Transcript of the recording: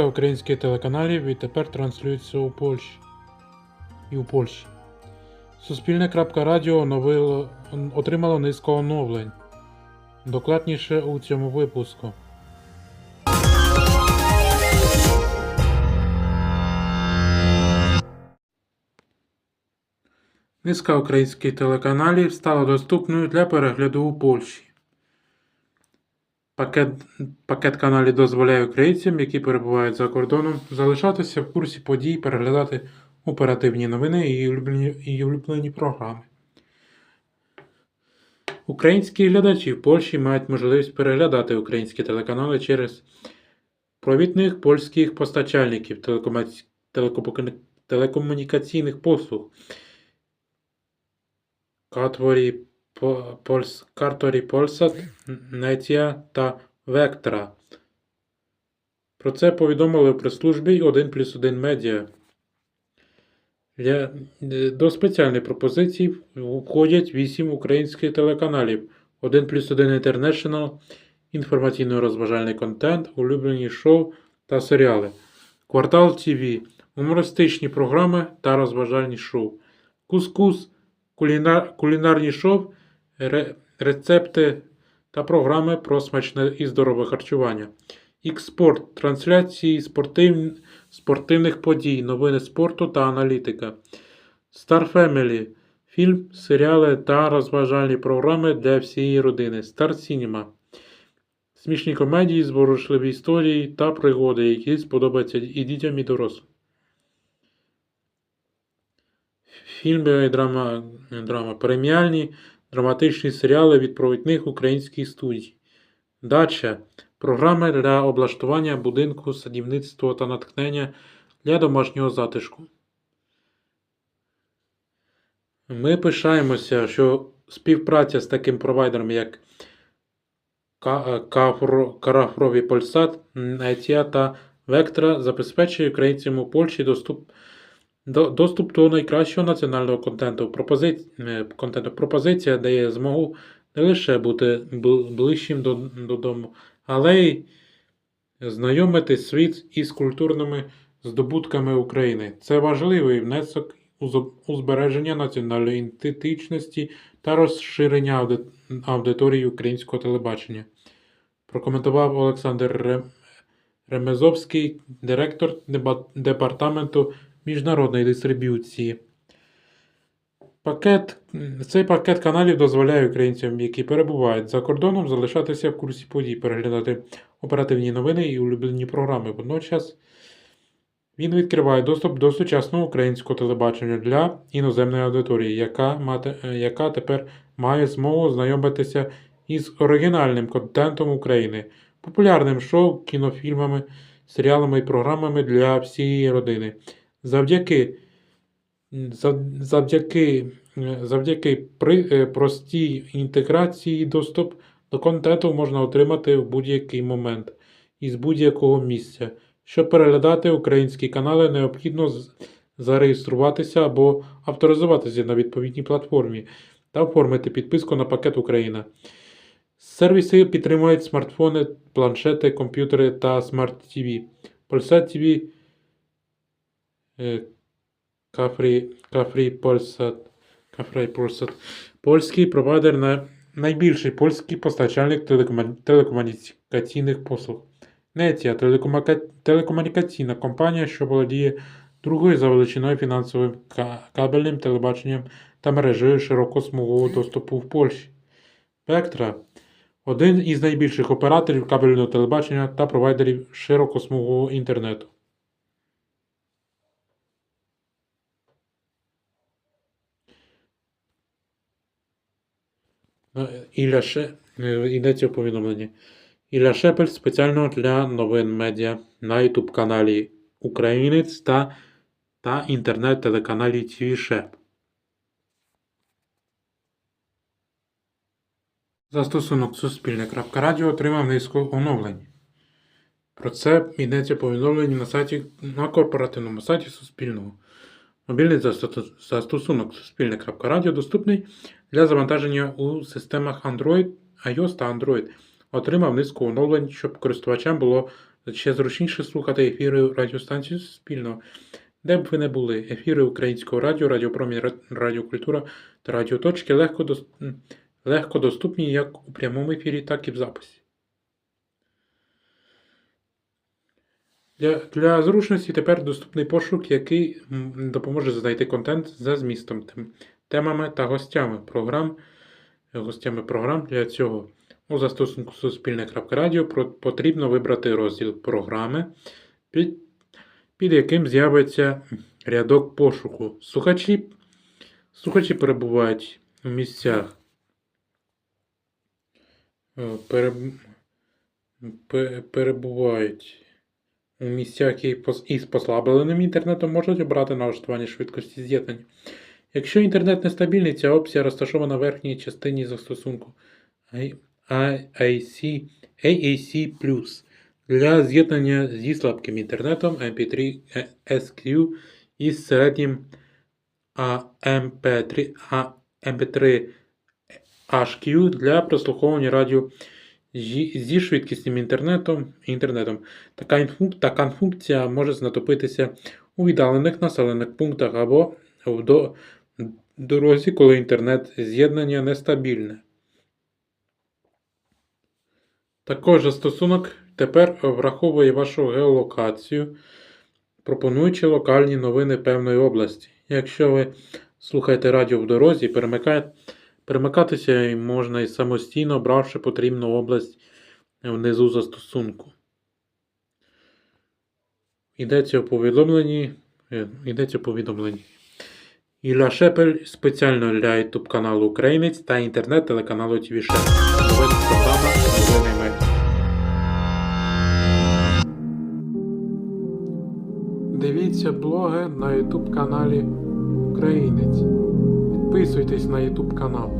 Низка українських телеканалів відтепер транслюється у Польщі. І у Польщі. Суспільне.Радіо оновило, отримало низку оновлень. Докладніше у цьому випуску. Низка українських телеканалів стала доступною для перегляду у Польщі. Пакет, пакет каналів дозволяє українцям, які перебувають за кордоном, залишатися в курсі подій, переглядати оперативні новини і улюблені, і улюблені програми. Українські глядачі в Польщі мають можливість переглядати українські телеканали через провідних польських постачальників телекомунікаційних послуг. Катворі Карторі Полсат, Нетія та Вектра. Про це повідомили в прес-службі 1 плюс 1 медіа. До спеціальної пропозиції входять 8 українських телеканалів, 1 плюс 1 International, інформаційно-розважальний контент, улюблені шоу та серіали, Квартал ТВ, гумористичні програми та розважальні шоу, Кускус, кулінар, кулінарні шоу, рецепти та програми про смачне і здорове харчування. Ікспорт, трансляції спортив, спортивних подій, новини спорту та аналітика. Star Family, фільм, серіали та розважальні програми для всієї родини. Star Cinema. Смішні комедії, зворушливі історії та пригоди, які сподобаються і дітям, і дорослим. Фільми, драма, драма преміальні, драматичні серіали від провідних українських студій. Дача. Програми для облаштування будинку, садівництва та натхнення для домашнього затишку. Ми пишаємося, що співпраця з таким провайдером, як е, Карафрові Польсат, Нетія та Вектра, забезпечує українцям у Польщі доступ, до, доступ до найкращого національного контенту. Пропози, е, контенту. Пропозиція дає змогу не лише бути ближчим додому, але й знайомити світ із культурними здобутками України. Це важливий внесок у збереження національної ідентичності та розширення аудиторії українського телебачення. Прокоментував Олександр Ремезовський, директор департаменту міжнародної дистриб'юції. Пакет, цей пакет каналів дозволяє українцям, які перебувають за кордоном, залишатися в курсі подій, переглядати оперативні новини і улюблені програми. Водночас він відкриває доступ до сучасного українського телебачення для іноземної аудиторії, яка, мати, яка тепер має змогу знайомитися із оригінальним контентом України, популярним шоу, кінофільмами, серіалами і програмами для всієї родини. Завдяки Завдяки, е, завдяки при, е, простій інтеграції доступ до контенту можна отримати в будь-який момент із будь-якого місця. Щоб переглядати українські канали, необхідно зареєструватися або авторизуватися на відповідній платформі та оформити підписку на пакет Україна. Сервіси підтримують смартфони, планшети, комп'ютери та смарт-ТВ. Polsat TV Кафрі, Кафрі Польсат, Польсат. Польський провайдер на найбільший польський постачальник телекомунікаційних послуг. Нетія телекомунікаційна компанія, що володіє другою за величиною фінансовим кабельним телебаченням та мережею широкосмугового доступу в Польщі. Пектра один із найбільших операторів кабельного телебачення та провайдерів широкосмугового інтернету. Ілля Ше... е, Йдеться в повідомленні. Ілля Шепель спеціально для новин медіа на YouTube каналі Українець та, та інтернет-телеканалі ТВ. Застосунок Суспільне.Радіо отримав низку оновлень. Про це йдеться повідомлення на сайті на корпоративному сайті Суспільного. Мобільний застосунок Суспільне.Радіо доступний для завантаження у системах Android, iOS та Android. Отримав низку оновлень, щоб користувачам було ще зручніше слухати ефіри радіостанції Суспільного. Де б ви не були, ефіри українського радіо, радіопромінь, радіокультура та радіоточки легко, дос- легко доступні як у прямому ефірі, так і в записі. Для, для зручності тепер доступний пошук, який допоможе знайти контент за змістом, темами та гостями програм. Гостями програм для цього у застосунку Суспільне.Радіо потрібно вибрати розділ програми, під, під яким з'явиться рядок пошуку. Слухачі, слухачі перебувають у місцях. е, переб, перебувають місцях із послабленим інтернетом можуть обрати налаштування швидкості з'єднання. Якщо інтернет нестабільний, ця опція розташована в верхній частині застосунку IAC, AAC+. Для з'єднання зі слабким інтернетом MP3 SQ із середнім AMP3, MP3 HQ для прослуховування радіо зі швидкісним інтернетом. інтернетом. Така, така функція може знадобитися у віддалених населених пунктах або в до, дорозі, коли інтернет з'єднання нестабільне. Також застосунок тепер враховує вашу геолокацію, пропонуючи локальні новини певної області. Якщо ви слухаєте радіо в дорозі, перемикає- перемикатися можна і самостійно, обравши потрібну область внизу застосунку. Йдеться у повідомленні. е, Йдеться у повідомленні. Ілля Шепель спеціально для YouTube каналу Українець та інтернет-телеканалу ТВ Шепель. Дивіться блоги на YouTube каналі Українець. Підписуйтесь на YouTube канал.